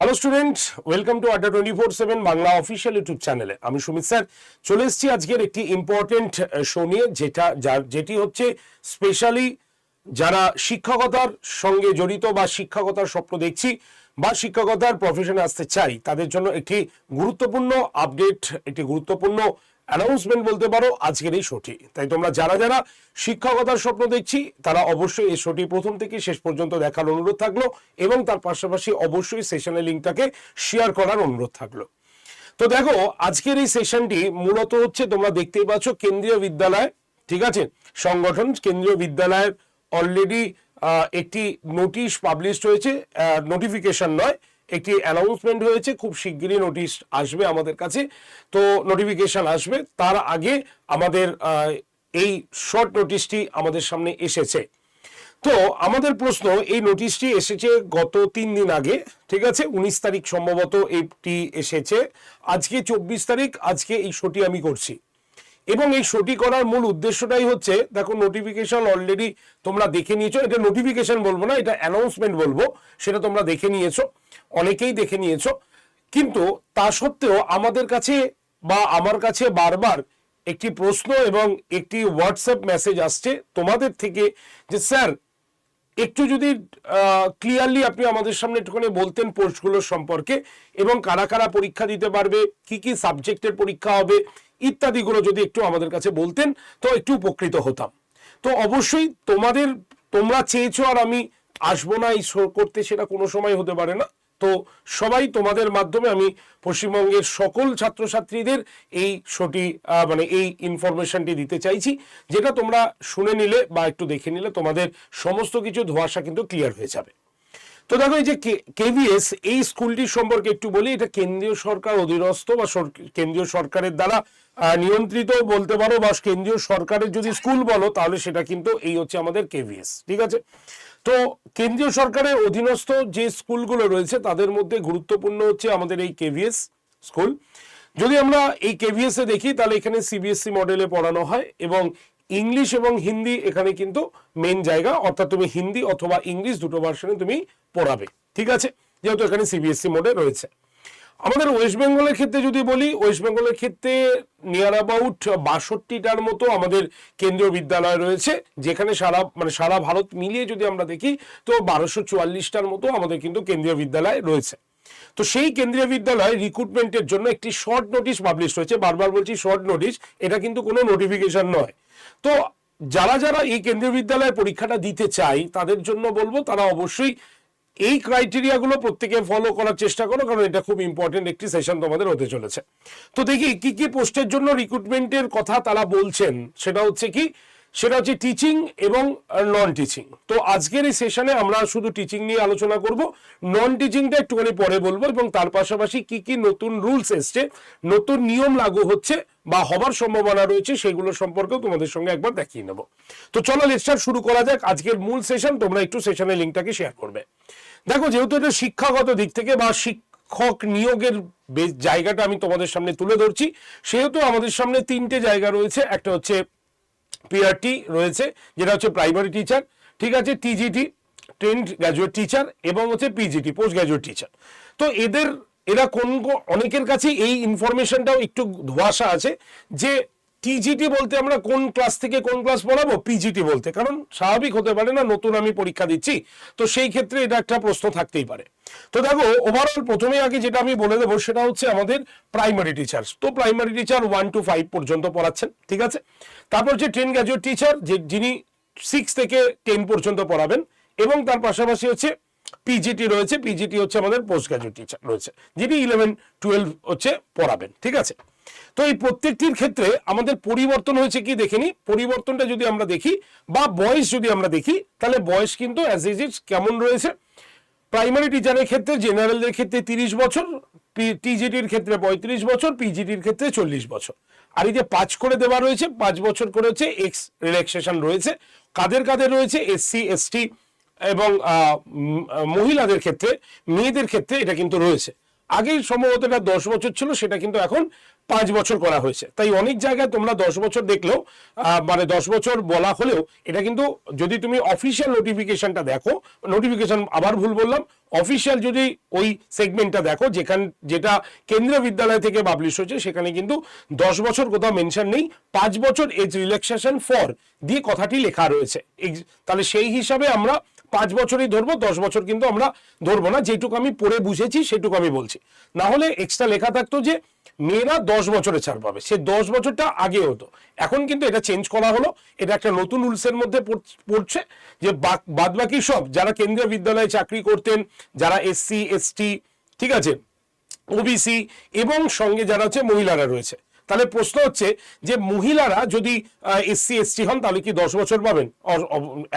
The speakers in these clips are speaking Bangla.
Hello student welcome to Adda twenty four seven Bangla official YouTube চ্যানেলে আমি সুমিত স্যার। চলে এসেছি আজকের একটি ইম্পর্টেন্ট শো নিয়ে, যেটা, যার, যেটি হচ্ছে স্পেশালি যারা শিক্ষকতার সঙ্গে জড়িত বা শিক্ষকতার স্বপ্ন দেখছি বা শিক্ষকতার প্রফেশনে আসতে চাই, তাদের জন্য একটি গুরুত্বপূর্ণ আপডেট একটি গুরুত্বপূর্ণ অ্যানাউন্সমেন্ট বলতে পারো, আজকের এই শোটি। তাই তোমরা যারা যারা শিক্ষকতার স্বপ্ন দেখছি, তারা অবশ্যই এই শোটি প্রথম থেকে শেষ পর্যন্ত দেখার অনুরোধ থাকল এবং তার পাশাপাশি অবশ্যই সেশনের লিঙ্কটাকে শেয়ার করার অনুরোধ থাকল। তো দেখো, আজকের এই সেশনটি মূলত হচ্ছে তোমরা দেখতেই পাচ্ছ কেন্দ্রীয় বিদ্যালয়, ঠিক আছে? সংগঠন কেন্দ্রীয় বিদ্যালয়ের অলরেডি একটি নোটিশ পাবলিশড হয়েছে নোটিফিকেশন নয়। একটি অ্যানাউন্সমেন্ট হয়েছে, খুব শিগগিরই নোটিশ আসবে আমাদের কাছে। তো নোটিফিকেশন আসবে, তার আগে আমাদের এই শর্ট নোটিশটি আমাদের সামনে এসেছে। তো আমাদের প্রশ্ন, এই নোটিশটি এসেছে গত তিন দিন আগে, ঠিক আছে? উনিশ তারিখ সম্ভবত এইটি এসেছে। আজকে চব্বিশ তারিখ, আজকে এই শোটি আমি করছি। এবং এই শোটি করার মূল উদ্দেশ্যটাই হচ্ছে, দেখো নোটিফিকেশন অলরেডি তোমরা দেখে নিয়েছো, এটা নোটিফিকেশন বলব না, এটা অ্যানাউন্সমেন্ট বলব, সেটা তোমরা দেখে নিয়েছো, অনেকেই দেখে নিয়েছো, কিন্তু তা সত্ত্বেও আমাদের কাছে বা আমার কাছে বারবার একটি প্রশ্ন এবং একটি হোয়াটসঅ্যাপ মেসেজ আসছে তোমাদের থেকে যে, স্যার, একটু যদি ক্লিয়ারলি আপনি আমাদের সামনে একটুখানি বলতেন পোস্টগুলোর সম্পর্কে এবং কারা কারা পরীক্ষা দিতে পারবে, কি কি সাবজেক্টের পরীক্ষা হবে ইত্যাদিগুলো যদি একটু আমাদের কাছে বলতেন, তো একটু উপকৃত হতাম। তো অবশ্যই তোমাদের, তোমরা চেয়েছো আর আমি আসব না, এই শো করতে সেটা কোনো সময় হতে পারে না। তো সবাই তোমাদের মাধ্যমে আমি পশ্চিমবঙ্গের সকল ছাত্রছাত্রীদের এই শোটি মানে এই ইনফরমেশনটি দিতে চাইছি, যেটা তোমরা শুনে নিলে বা একটু দেখে নিলে তোমাদের সমস্ত কিছু ধোঁয়াশা কিন্তু ক্লিয়ার হয়ে যাবে। তো দেখো এই যে কেভিএস এই স্কুলটির সম্পর্কে একটু বলি, এটা কেন্দ্রীয় সরকার অধীনস্থ বা কেন্দ্রীয় সরকারের দ্বারা নিয়ন্ত্রিত বলতে পারো বা কেন্দ্রীয় সরকারের যদি স্কুল বলো, তাহলে সেটা কিন্তু এই হচ্ছে আমাদের কেভিএস ঠিক আছে? তো কেন্দ্রীয় সরকারের অধীনস্থ যে স্কুলগুলো রয়েছে, তাদের মধ্যে গুরুত্বপূর্ণ হচ্ছে আমাদের এই কেভিএস স্কুল। যদি আমরা এই কেভিএস এ দেখি, তাহলে এখানে সিবিএসসি মডেলে পড়ানো হয় এবং ইংলিশ এবং হিন্দি এখানে কিন্তু মেন জায়গা, অর্থাৎ তুমি হিন্দি অথবা ইংলিশ দুটো ভার্সনে তুমি পড়াবে। ঠিক আছে? যেহেতু এখানে সিবিএসসি মোডে রয়েছে। আমাদের ওয়েস্ট বেঙ্গলের ক্ষেত্রে যদি বলি ওয়েস্ট বেঙ্গলের ক্ষেত্রে নিয়ার অ্যাবাউট বাষট্টিটার মতো আমাদের কেন্দ্রীয় বিদ্যালয় রয়েছে, যেখানে সারা মানে সারা ভারত মিলিয়ে যদি আমরা দেখি, তো বারোশো চুয়াল্লিশটার মতো আমাদের কিন্তু কেন্দ্রীয় বিদ্যালয় রয়েছে। তো সেই কেন্দ্রীয় বিদ্যালয় রিক্রুটমেন্টের জন্য একটি শর্ট নোটিশ পাবলিশ হয়েছে। বারবার বলছি শর্ট নোটিশ এটা কিন্তু কোনো নোটিফিকেশন নয়। তো যারা যারা এই কেন্দ্রীয় বিদ্যালয়ে পরীক্ষাটা দিতে চাই, তাদের জন্য বলব তারা অবশ্যই এই ক্রাইটেরিয়াগুলো প্রত্যেকে ফলো করার চেষ্টা করো, কারণ এটা খুব ইম্পর্টেন্ট একটি সেশন তোমাদের হতে চলেছে। তো দেখি কি কি পোস্টের জন্য রিক্রুটমেন্টের কথা তারা বলছেন, সেটা হচ্ছে কি সেটা হচ্ছে টিচিং এবং নন টিচিং তো আজকের এই সেশনে আমরা শুধু টিচিং নিয়ে আলোচনা করব। নন টিচিংটা একটুখানি পরে বলব এবং তার পাশাপাশি কি কি নতুন রুলস এসছে, নতুন নিয়ম লাগু হচ্ছে বা হবার সম্ভাবনা রয়েছে, সেগুলো সম্পর্কেও তোমাদের সঙ্গে একবার দেখিয়ে নেব। তো চলো লেকচার শুরু করা যাক। আজকের মূল সেশন তোমরা একটু সেশনের লিঙ্কটাকে শেয়ার করবে। দেখো, যেহেতু এটা শিক্ষাগত দিক থেকে বা শিক্ষক নিয়োগের জায়গাটা আমি তোমাদের সামনে তুলে ধরছি, সেহেতু আমাদের সামনে তিনটে জায়গা রয়েছে। একটা হচ্ছে পিআরটি রয়েছে, যেটা হচ্ছে প্রাইমারি টিচার ঠিক আছে টিজিটি ট্রেন্ড গ্র্যাজুয়েট টিচার এবং হচ্ছে পিজিটি পোস্ট গ্র্যাজুয়েট টিচার তো এদের, এরা কোন, অনেকের কাছে এই ইনফরমেশনটাও একটু ধোয়াশা আছে যে টিজিটি বলতে আমরা কোন ক্লাস থেকে কোন ক্লাস পড়াবো? পিজিটি বলতে। কারণ স্বাভাবিক হতে পারে না, নতুন আমি পরীক্ষা দিচ্ছি। তো সেই ক্ষেত্রে এটা একটা প্রশ্ন থাকতেই পারে। তো দেখো ওভারঅল প্রথমে আগে যেটা আমি বলে দেবো, সেটা হচ্ছে আমাদের প্রাইমারি টিচার তো primary teacher one two five পর্যন্ত পড়াচ্ছেন, ঠিক আছে? তারপর হচ্ছে টেন গ্র্যাজুয়েট টিচার যে যিনি সিক্স থেকে টেন পর্যন্ত পড়াবেন, এবং তার পাশাপাশি হচ্ছে পিজিটি রয়েছে। পিজিটি হচ্ছে আমাদের পোস্ট গ্রাজুয়েট টিচার রয়েছে, যিনি ইলেভেন টুয়েলভ হচ্ছে পড়াবেন, ঠিক আছে? তো এই প্রত্যেকটির ক্ষেত্রে আমাদের পরিবর্তন হয়েছে কি দেখে নিই পরিবর্তনটা যদি আমরা দেখি বা বয়স যদি আমরা দেখি, তাহলে বয়স কিন্তু অ্যাজ ইজ ইজ কেমন রয়েছে? প্রাইমারি টিচারের ক্ষেত্রে জেনারেলদের ক্ষেত্রে তিরিশ বছর টিজিটির ক্ষেত্রে পঁয়ত্রিশ বছর পিজিটির ক্ষেত্রে চল্লিশ বছর। আর এই যে পাঁচ করে দেওয়া রয়েছে, পাঁচ বছর করে হচ্ছে এক্স রিল্যাক্সেশন রয়েছে। কাদের কাদের রয়েছে? এসসি এসটি এবং মহিলাদের ক্ষেত্রে, মেয়েদের ক্ষেত্রে এটা কিন্তু রয়েছে। আগে সম্ভবত এটা দশ বছর ছিল, সেটা কিন্তু এখন পাঁচ বছর করা হয়েছে। তাই অনেক জায়গায় তোমরা দশ বছর দেখলেও মানে দশ বছর বলা হলেও, এটা কিন্তু যদি তুমি অফিসিয়াল নোটিফিকেশনটা দেখো নোটিফিকেশন আবার ভুল বললাম অফিসিয়াল যদি ওই সেগমেন্টটা দেখো, যেখান, যেটা কেন্দ্রীয় বিদ্যালয় থেকে পাবলিশ হয়েছে, সেখানে কিন্তু দশ বছর কোথাও মেনশন নেই, পাঁচ বছর এজ রিল্যাক্সেশন ফর দিয়ে কথাটি লেখা রয়েছে। তাহলে সেই হিসাবে আমরা পাঁচ বছরই ধরবো, দশ বছর কিন্তু আমরা ধরবো না। যেটুকু আমি পড়ে বুঝেছি, সেটুকু আমি বলছি। না হলে এক্সট্রা লেখা থাকতো যে, মেয়েরা দশ বছরে ছাড় পাবে। সে দশ বছরটা আগে হতো। এখন কিন্তু এটা চেঞ্জ করা হলো। এটা একটা নতুন রুলসের মধ্যে পড়- পড়ছে যে বাদ বাকি সব, যারা কেন্দ্রীয় বিদ্যালয়ে চাকরি করতেন, যারা এসসি, এসটি, ঠিক আছে, ওবিসি এবং সঙ্গে যারা হচ্ছে মহিলারা রয়েছে। তাহলে প্রশ্ন হচ্ছে যে মহিলারা যদি এসসি এসটি হন, তাহলে কি দশ বছর পাবেন?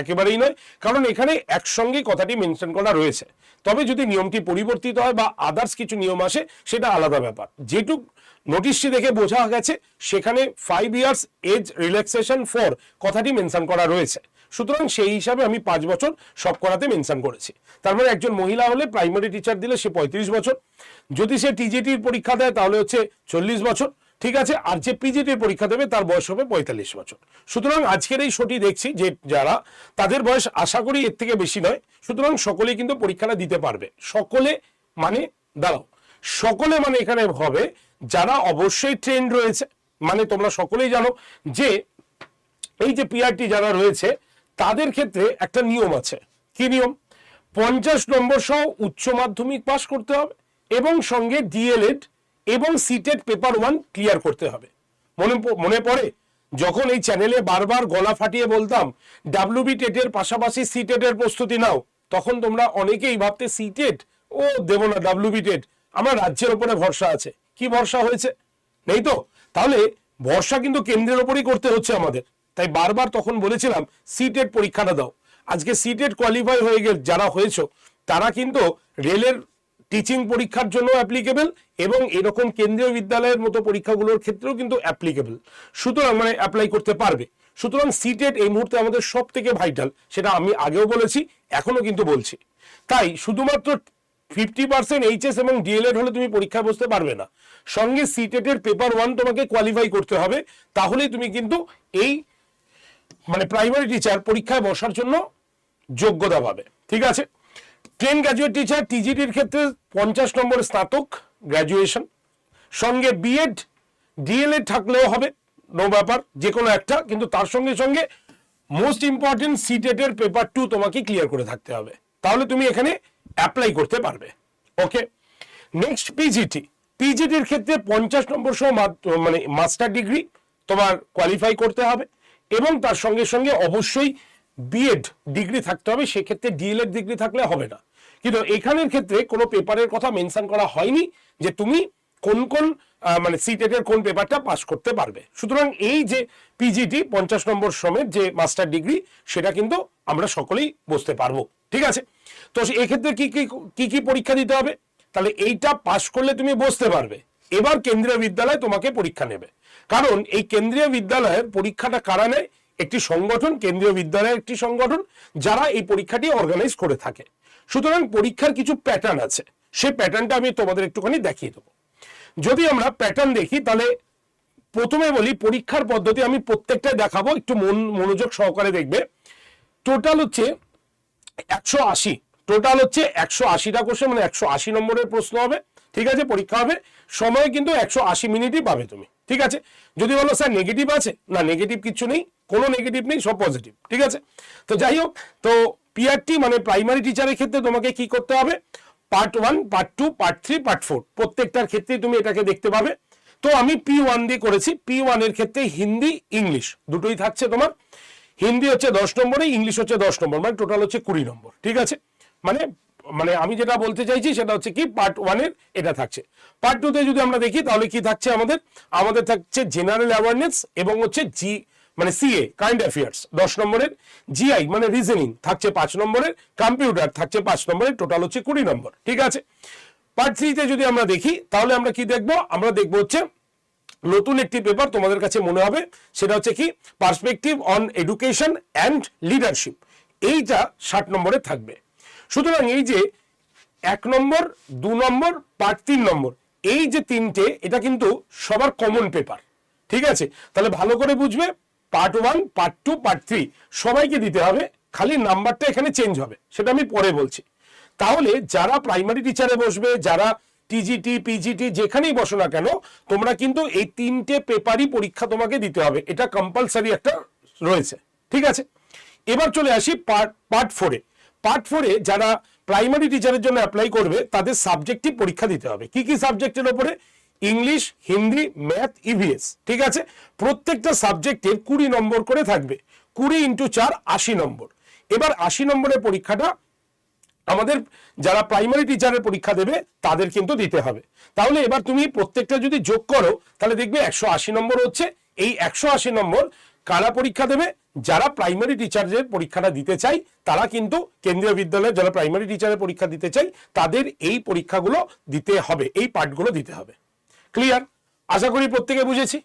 একেবারেই নয়। কারণ এখানে একসঙ্গে কথাটি মেনশন করা রয়েছে। তবে যদি নিয়মটি পরিবর্তিত হয় বা আদার্স কিছু নিয়ম আসে, সেটা আলাদা ব্যাপার। যেটুক নোটিশটি দেখে বোঝা গেছে, সেখানে five years age relaxation for কথাটি মেনশন করা রয়েছে। সুতরাং সেই হিসাবে আমি পাঁচ বছর সব করাতে মেনশন করেছি। তারপরে একজন মহিলা হলে প্রাইমারি টিচার দিলে সে পঁয়ত্রিশ বছর। যদি সে টিজিটির পরীক্ষা দেয়, তাহলে হচ্ছে চল্লিশ বছর। ঠিক আছে, আর যে পিজিটির পরীক্ষা দেবে তার বয়স হবে পঁয়তাল্লিশ বছর। সুতরাং আজকের এই শোটি দেখছি যে যারা তাদের বয়স আশা করি এর থেকে বেশি নয়, সুতরাং সকলেই কিন্তু পরীক্ষাটা দিতে পারবে। সকলে মানে দাঁড়াও, সকলে মানে এখানে হবে যারা অবশ্যই ট্রেন্ড রয়েছে মানে তোমরা সকলেই জানো যে এই যে পিআরটি যারা রয়েছে, তাদের ক্ষেত্রে একটা নিয়ম আছে। কি নিয়ম? পঞ্চাশ নম্বর সহ উচ্চ মাধ্যমিক পাশ করতে হবে এবং সঙ্গে ডিএলএড এবং সিটেড পেপার ওয়ান ক্লিয়ার করতে হবে। মনে মনে পড়ে? যখন এই চ্যানেলে বারবার গলা ফাটিয়ে বলতাম ডাব্লিউবি টেটের পাশাপাশি সিটেটের প্রস্তুতি নাও। তখন তোমরা অনেকেই ভাবতে সিটেট ও, দেবো না ডাব্লিউবি টেট আমার রাজ্যের ওপরে ভরসা আছে। কি ভরসা হয়েছে? নেই তো? তাহলে ভরসা কিন্তু কেন্দ্রের ওপরই করতে হচ্ছে আমাদের। তাই বারবার তখন বলেছিলাম সিটেট পরীক্ষাটা দাও। আজকে সিটেট কোয়ালিফাই হয়ে গেল, যারা হয়েছ, তারা কিন্তু রেলের টিচিং পরীক্ষার জন্য অ্যাপ্লিকেবল এবং এরকম কেন্দ্রীয় বিদ্যালয়ের মতো পরীক্ষাগুলোর ক্ষেত্রেও কিন্তু অ্যাপ্লিকেবল সুতরাং মানে অ্যাপ্লাই করতে পারবে। সুতরাং সিটেট এই মুহূর্তে আমাদের সব থেকে ভাইটাল সেটা আমি আগেও বলেছি, এখনও কিন্তু বলছি। তাই শুধুমাত্র ফিফটি পার্সেন্ট এইচএস এবং ডিএলএড হলে তুমি পরীক্ষায় বসতে পারবে না। সঙ্গে সিটেটের পেপার ওয়ান তোমাকে কোয়ালিফাই করতে হবে, তাহলেই তুমি কিন্তু এই মানে প্রাইমারি টিচার পরীক্ষায় বসার জন্য যোগ্যতা পাবে। ঠিক আছে? টেন গ্র্যাজুয়েট টিচার টিজিটির ক্ষেত্রে পঞ্চাশ নম্বর স্নাতক গ্র্যাজুয়েশন সঙ্গে বিএড ডিএলএড থাকলেও হবে নো ব্যাপার যে কোনো একটা, কিন্তু তার সঙ্গে সঙ্গে মোস্ট ইম্পর্টেন্ট সিটেটের পেপার টু তোমাকে ক্লিয়ার করে থাকতে হবে। তাহলে তুমি এখানে অ্যাপ্লাই করতে পারবে। ওকে নেক্সট পিজিটি পিজিটির ক্ষেত্রে পঞ্চাশ নম্বর সহ মানে মাস্টার ডিগ্রি তোমার কোয়ালিফাই করতে হবে এবং তার সঙ্গে সঙ্গে অবশ্যই বিএড ডিগ্রি থাকতে হবে, সেক্ষেত্রে ডিএলএড ডিগ্রি থাকলে হবে না। কিন্তু এখানের ক্ষেত্রে কোনো পেপারের কথা মেনশন করা হয়নি যে তুমি কোন কোন মানে সিটেটের কোন পেপারটা পাস করতে পারবে। সুতরাং এই যে পিজিটি পঞ্চাশ নম্বর সমেত যে মাস্টার ডিগ্রি, সেটা কিন্তু আমরা সকলেই বুঝতে পারব। ঠিক আছে? তো এক্ষেত্রে কি কি কি কি পরীক্ষা দিতে হবে? তাহলে এইটা পাশ করলে তুমি বসতে পারবে। এবার কেন্দ্রীয় বিদ্যালয় তোমাকে পরীক্ষা নেবে। কারণ এই কেন্দ্রীয় বিদ্যালয়ের পরীক্ষাটা কারা নেয়? একটি সংগঠন, কেন্দ্রীয় বিদ্যালয়ের একটি সংগঠন, যারা এই পরীক্ষাটি অর্গানাইজ করে থাকে। সুতরাং পরীক্ষার কিছু প্যাটার্ন আছে। সেই প্যাটার্নটা আমি তোমাদের একটুখানি দেখিয়ে দেবো। যদি আমরা প্যাটার্ন দেখি, তাহলে প্রথমে বলি, পরীক্ষার পদ্ধতি আমি প্রত্যেকটাই দেখাবো, একটু মন, মনোযোগ সহকারে দেখবে। টোটাল হচ্ছে একশো আশি। টোটাল হচ্ছে একশো আশিটা কোশ্চেন মানে একশো আশি নম্বরের প্রশ্ন হবে। ঠিক আছে, পরীক্ষা হবে। সময় কিন্তু একশো আশি মিনিটই পাবে তুমি। ঠিক আছে? যদি বলো, স্যার নেগেটিভ আছে? না নেগেটিভ কিছু নেই। কোনো নেগেটিভ নেই, সব পজিটিভ ঠিক আছে? তো যাই হোক, তো পিআরটি মানে প্রাইমারি টিচারের ক্ষেত্রে তোমাকে কি করতে হবে? Part one part two part three part four প্রত্যেকটার ক্ষেত্রেই তুমি এটাকে দেখতে পাবে। তো আমি পি ওয়ান দিয়ে করেছি। পি ওয়ানের ক্ষেত্রে হিন্দি ইংলিশ দুটোই থাকছে তোমার। হিন্দি হচ্ছে দশ নম্বরে ইংলিশ হচ্ছে দশ নম্বর মানে টোটাল হচ্ছে কুড়ি নম্বর। ঠিক আছে? মানে মানে আমি যেটা বলতে চাইছি সেটা হচ্ছে কি পার্ট ওয়ানের এটা থাকছে। পার্ট টুতে যদি আমরা দেখি তাহলে কি থাকছে আমাদের? আমাদের থাকছে জেনারেল অ্যাওয়ারনেস এবং হচ্ছে জি মানে সিএ কাইন্ড অ্যাফেয়ার্স দশ নম্বরের জিআই মানে রিজনিং থাকছে পাঁচ নম্বরের কম্পিউটার থাকছে পাঁচ নম্বরের টোটাল হচ্ছে কুড়ি নম্বর, ঠিক আছে? পার্ট থ্রিতে যদি আমরা দেখি তাহলে আমরা কি দেখব? আমরা দেখব হচ্ছে নতুন একটি পেপার তোমাদের কাছে মনে হবে, সেটা হচ্ছে কি perspective on education and leadership এইটা ষাট নম্বরে থাকবে। সুতরাং এই যে এক নম্বর, দু নম্বর, পার্ট তিন নম্বর, এই যে তিনটে, এটা কিন্তু সবার কমন পেপার ঠিক আছে? তাহলে ভালো করে বুঝবে part one part two part three সবাইকে দিতে হবে, খালি নাম্বারটা এখানে চেঞ্জ হবে, সেটা আমি পরে বলছি। তাহলে যারা প্রাইমারি টিচারে বসবে, যারা টিজিটি পিজিটি যেখানেই বসো না কেন, তোমরা কিন্তু এই তিনটে পেপারই পরীক্ষা তোমাকে দিতে হবে, এটা কম্পালসারি একটা রয়েছে, ঠিক আছে? এবার চলে আসি পার্ট পার্ট ফোরে পার্ট ফোরে যারা প্রাইমারি টিচারের জন্য অ্যাপ্লাই করবে, তাদের সাবজেক্টিভ পরীক্ষা দিতে হবে। কি কি সাবজেক্টের ওপরে? ইংলিশ হিন্দি ম্যাথ ইভিএস ঠিক আছে? প্রত্যেকটা সাবজেক্টের কুড়ি নম্বর করে থাকবে। কুড়ি ইন্টু চার, আশি নম্বর। এবার আশি নম্বরের পরীক্ষাটা আমাদের যারা প্রাইমারি টিচারের পরীক্ষা দেবে, তাদের কিন্তু দিতে হবে। তাহলে এবার তুমি প্রত্যেকটা যদি যোগ করো, তাহলে দেখবে একশো আশি নম্বর হচ্ছে। এই একশো আশি নম্বর কারা পরীক্ষা দেবে? যারা প্রাইমারি টিচারের পরীক্ষাটা দিতে চাই তারা কিন্তু কেন্দ্রীয় বিদ্যালয়ে যারা প্রাইমারি টিচারের পরীক্ষা দিতে চাই তাদের এই পরীক্ষাগুলো দিতে হবে, এই পার্টগুলো দিতে হবে। ক্লিয়ার আশা করি প্রত্যেকে বুঝেছি।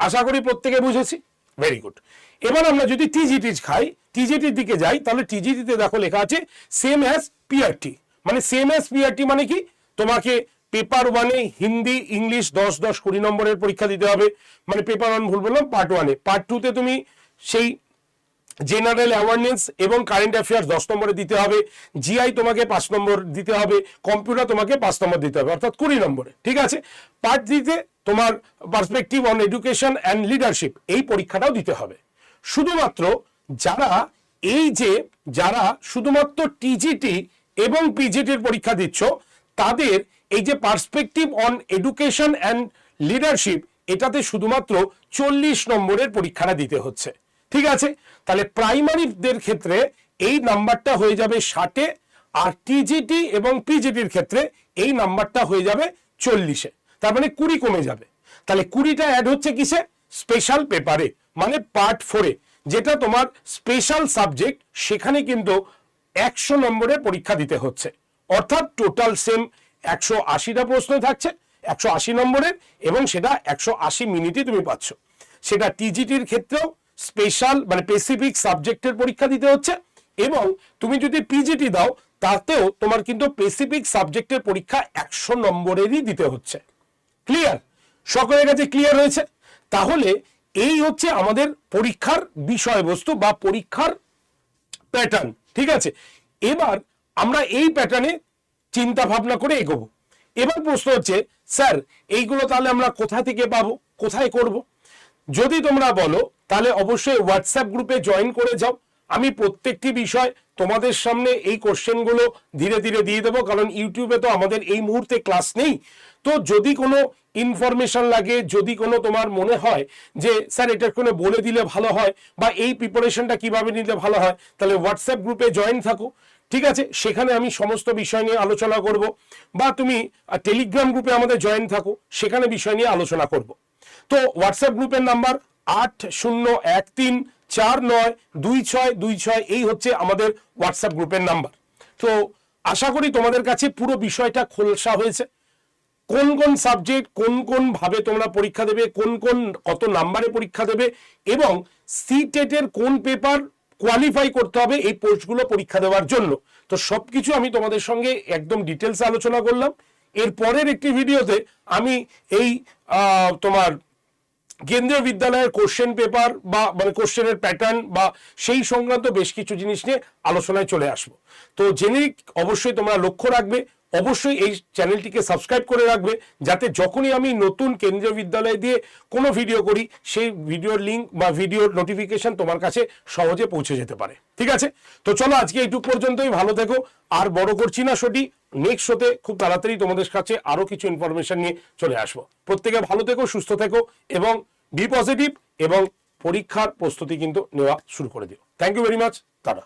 আশা করি প্রত্যেকে বুঝেছি। ভেরি গুড এবার আমরা যদি টিজিটি খাই টিজিটির দিকে যাই, তাহলে টিজিটিতে দেখো লেখা আছে সেম অ্যাজ পিআরটি মানে সেম অ্যাজ পিআরটি মানে কি? তোমাকে পেপার ওয়ানে হিন্দি, ইংলিশ দশ দশ কুড়ি নম্বরের পরীক্ষা দিতে হবে। মানে পেপার ওয়ান ভুল বললাম, পার্ট ওয়ানে। পার্ট টুতে তুমি সেই জেনারেল অ্যাওয়ারনেস এবং কারেন্ট অ্যাফেয়ার্স দশ নম্বরে দিতে হবে। জিআই তোমাকে পাঁচ নম্বর দিতে হবে, কম্পিউটার তোমাকে পাঁচ নম্বর দিতে হবে, অর্থাৎ কুড়ি নম্বরে। ঠিক আছে? পার্ট দিতে তোমার perspective on education and leadership, এই পরীক্ষাটাও দিতে হবে। শুধুমাত্র যারা এই যে যারা শুধুমাত্র টিজিটি এবং পিজিটির পরীক্ষা দিচ্ছ, তাদের এই যে perspective on education and leadership এটাতে শুধুমাত্র চল্লিশ নম্বরের পরীক্ষাটা দিতে হচ্ছে। ঠিক আছে? তাহলে প্রাইমারিদের ক্ষেত্রে এই নাম্বারটা হয়ে যাবে ষাটে, আর টিজিটি এবং পিজিটির ক্ষেত্রে এই নাম্বারটা হয়ে যাবে চল্লিশে। তার মানে কুড়ি কমে যাবে। তাহলে কুড়িটা অ্যাড হচ্ছে কিসে? স্পেশাল পেপারে মানে পার্ট ফোরে যেটা তোমার স্পেশাল সাবজেক্ট সেখানে কিন্তু একশো নম্বরে পরীক্ষা দিতে হচ্ছে। অর্থাৎ টোটাল সেম একশো আশিটা প্রশ্ন থাকছে, একশো আশি নম্বরের এবং সেটা একশো আশি মিনিটই তুমি পাচ্ছ। সেটা টিজিটির ক্ষেত্রেও স্পেশাল মানে স্পেসিফিক সাবজেক্টের পরীক্ষা দিতে হচ্ছে এবং তুমি যদি পিজিটি দাও, তাতেও তোমার কিন্তু স্পেসিফিক সাবজেক্টের পরীক্ষা একশো নম্বরেরই দিতে হচ্ছে। ক্লিয়ার সকলের কাছে ক্লিয়ার হয়েছে তাহলে এই হচ্ছে আমাদের পরীক্ষার বিষয়বস্তু বা পরীক্ষার প্যাটার্ন ঠিক আছে? এবার আমরা এই প্যাটার্নে চিন্তা ভাবনা করে এগোবো। এবার প্রশ্ন হচ্ছে, স্যার, এইগুলো তাহলে আমরা কোথা থেকে পাবো? কোথায় করব? যদি তোমরা বলো, তাহলে অবশ্যই হোয়াটসঅ্যাপ গ্রুপে জয়েন করে যাও। আমি প্রত্যেকটি বিষয় তোমাদের সামনে এই কোশ্চেনগুলো ধীরে ধীরে দিয়ে দেবো, কারণ ইউটিউবে তো আমাদের এই মুহূর্তে ক্লাস নেই। তো যদি কোনো ইনফরমেশন লাগে, যদি কোনো তোমার মনে হয় যে, স্যার, এটা কোনো বলে দিলে ভালো হয় বা এই প্রিপারেশনটা কীভাবে নিলে ভালো হয়? তাহলে হোয়াটসঅ্যাপ গ্রুপে জয়েন থাকো। ঠিক আছে? সেখানে আমি সমস্ত বিষয় নিয়ে আলোচনা করব বা তুমি টেলিগ্রাম গ্রুপে আমাদের জয়েন থাকো, সেখানে বিষয় নিয়ে আলোচনা করব। তো হোয়াটসঅ্যাপ গ্রুপের নাম্বার আট শূন্য এক তিন চার নয় দুই ছয় দুই ছয়, এই হচ্ছে আমাদের হোয়াটসঅ্যাপ গ্রুপের নাম্বার তো আশা করি তোমাদের কাছে পুরো বিষয়টা খোলসা হয়েছে। কোন কোন সাবজেক্ট কোন কোন ভাবে তোমরা পরীক্ষা দেবে, কোন কোন কত নাম্বারে পরীক্ষা দেবে এবং সি টেটের কোন পেপার কোয়ালিফাই করতে হবে এই পোস্টগুলো পরীক্ষা দেওয়ার জন্য। তো সবকিছু আমি তোমাদের সঙ্গে একদম ডিটেলস আলোচনা করলাম। এর পরের একটি ভিডিওতে আমি এই তোমার কেন্দ্রীয় বিদ্যালয়ের কোশ্চেন পেপার বা মানে কোশ্চেনের প্যাটার্ন বা সেই সংক্রান্ত বেশ কিছু জিনিস নিয়ে আলোচনায় চলে আসব। তো জেনে অবশ্যই তোমরা লক্ষ্য রাখবে অবশ্যই এই চ্যানেলটিকে সাবস্ক্রাইব করে রাখবে, যাতে যখনই আমি নতুন কেন্দ্রীয় বিদ্যালয় দিয়ে কোনো ভিডিও করি, সেই ভিডিওর লিঙ্ক বা ভিডিওর নোটিফিকেশন তোমার কাছে সহজে পৌঁছে যেতে পারে। ঠিক আছে? তো চলো আজকে এইটুক পর্যন্তই, ভালো থেকো। আর বড় করছি না শোটি নেক্সট শোতে খুব তাড়াতাড়ি তোমাদের কাছে আরও কিছু ইনফরমেশন নিয়ে চলে আসব। প্রত্যেকে ভালো থেকো, সুস্থ থেকো, এবং বি পজিটিভ এবং পরীক্ষার প্রস্তুতি কিন্তু নেওয়া শুরু করে দিও। Thank you very much tata.